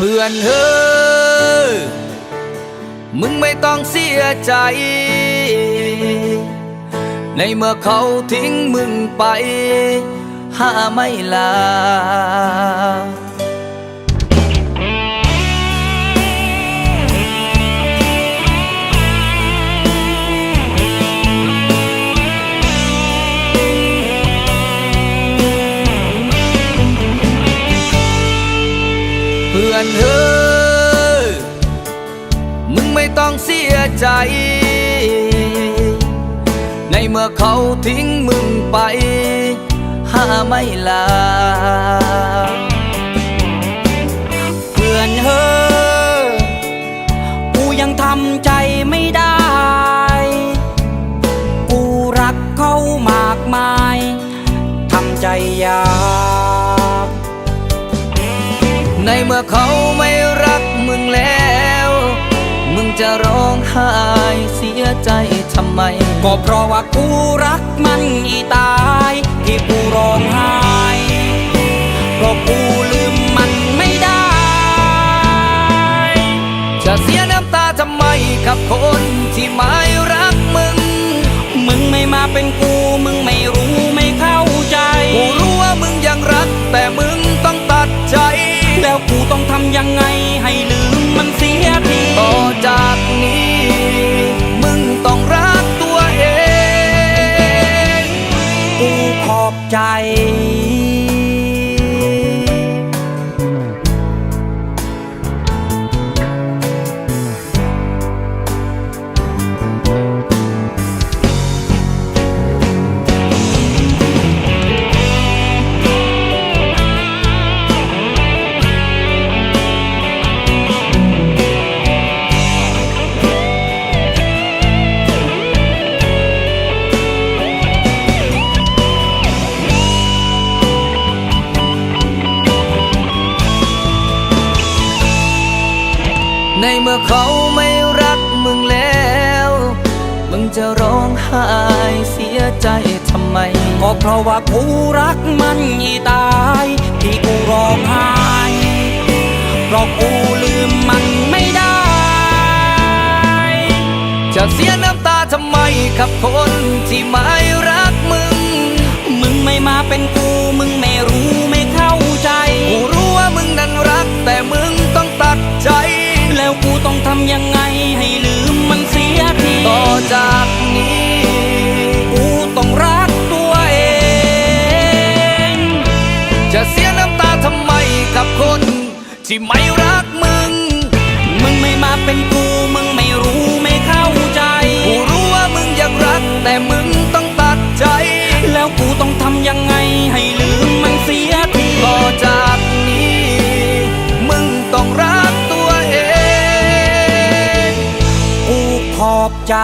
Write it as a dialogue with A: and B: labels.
A: พื่อนเฮ้ยมึงไม่ต้องเสียใจ ในเมื่อเขาทิ้งมึงไป หาไม่ลา เพื่อนเธอ มึงไม่ต้องเสียใจ ในเมื่อเขาทิ้งมึงไป หาไม่ลา
B: ใน
A: เมื่อเขาไม่รักมึงแล้ว มึงจะร้องไห้เสียใจทำไม
B: ก็เพราะว่ากูรักมันอีตาย ที่กูร้องไห้เพราะกูลืมมันไม่ได้
A: จะเสียน้ำตาทำไมกับคน
B: ใจ
A: ใน
B: เมื่
A: อเขาไม่รักมึงแล้ว มึงจะร้องไห้เสียใจทำไม
B: ก็เพราะว่ากูรักมันอีตาย ที่กูร้องไห้เพราะกูลืมมันไม่ได้
A: จะเสียน้ำตาทำไมกับคนที่ไม่รักมึง
B: มึงไม่มาเป็นกูมึงไม่รู้ไม่ ทำไม
A: กับคน ที่ไม่รักมึง
B: มึงไม่มาเป็นกู มึงไม่รู้ไม่เข้าใจ
A: กูรู้ว่ามึงอยังรัก แต่มึงต้องตัดใจ
B: แล้วกูต้องทำยังไงให้ลืมมันเสียที
A: ต่อจากนี้ มึงต้องรักตัวเอง
B: กูขอบใจ